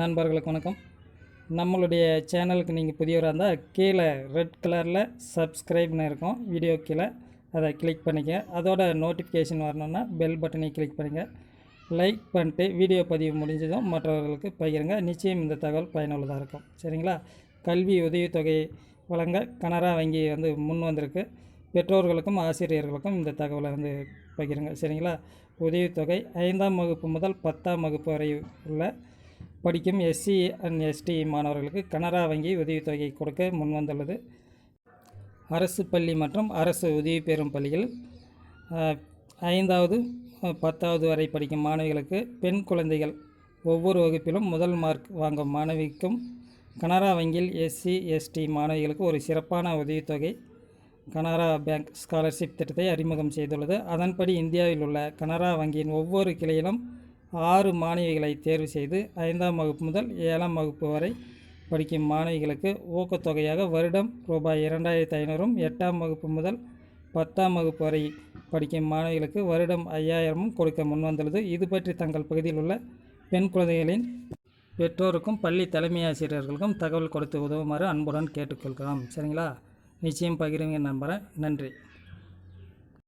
நண்பர்களுக்கு வணக்கம். நம்மளுடைய சேனலுக்கு நீங்கள் புதியவராக இருந்தால் கீழே ரெட் கலரில் சப்ஸ்கிரைப்னு இருக்கும். வீடியோ கீழே அதை கிளிக் பண்ணிக்க. அதோட நோட்டிஃபிகேஷன் வரணுன்னா பெல் பட்டனை கிளிக் பண்ணுங்கள் லைக் பண்ணிட்டு வீடியோ பதிவு முடிஞ்சதும் மற்றவர்களுக்கு பகிருங்க. நிச்சயம் இந்த தகவல் பயனுள்ளதாக இருக்கும். சரிங்களா? கல்வி உதவித்தொகை வழங்க கனரா வங்கி வந்து முன் வந்திருக்கு. பெற்றோர்களுக்கும் ஆசிரியர்களுக்கும் இந்த தகவலை வந்து பகிருங்க. சரிங்களா? உதவித்தொகை ஐந்தாம் வகுப்பு முதல் பத்தாம் வகுப்பு வரை உள்ள படிக்கும் எஸ்சி அண்ட் எஸ்டி மாணவர்களுக்கு கனரா வங்கி உதவித்தொகை கொடுக்க முன்வந்துள்ளது. அரசு பள்ளி மற்றும் அரசு உதவி பெறும் பள்ளிகள் ஐந்தாவது பத்தாவது வரை படிக்கும் மாணவிகளுக்கு பெண் குழந்தைகள் ஒவ்வொரு வகுப்பிலும் முதல் மார்க் வாங்கும் மாணவிக்கும் கனரா வங்கியில் எஸ்சி எஸ்டி மாணவிகளுக்கு ஒரு சிறப்பான உதவித்தொகை கனரா பேங்க் ஸ்காலர்ஷிப் திட்டத்தை அறிமுகம் செய்துள்ளது. அதன்படி இந்தியாவில் உள்ள கனரா வங்கியின் ஒவ்வொரு கிளையிலும் ஆறு மாணவிகளை தேர்வு செய்து ஐந்தாம் வகுப்பு முதல் ஏழாம் வகுப்பு வரை படிக்கும் மாணவிகளுக்கு ஊக்கத்தொகையாக வருடம் ரூபாய் இரண்டாயிரத்து ஐநூறும் எட்டாம் வகுப்பு முதல் பத்தாம் வகுப்பு வரை படிக்கும் மாணவிகளுக்கு வருடம் ஐயாயிரமும் கொடுக்க முன்வந்துள்ளது. இது பற்றி தங்கள் பகுதியில் உள்ள பெண் குழந்தைகளின் பெற்றோருக்கும் பள்ளி தலைமை ஆசிரியர்களுக்கும் தகவல் கொடுத்து உதவுமாறு அன்புடன் கேட்டுக்கொள்கிறோம். சரிங்களா? நிச்சயம் பகிர்வீங்க நம்புகிறேன் நன்றி.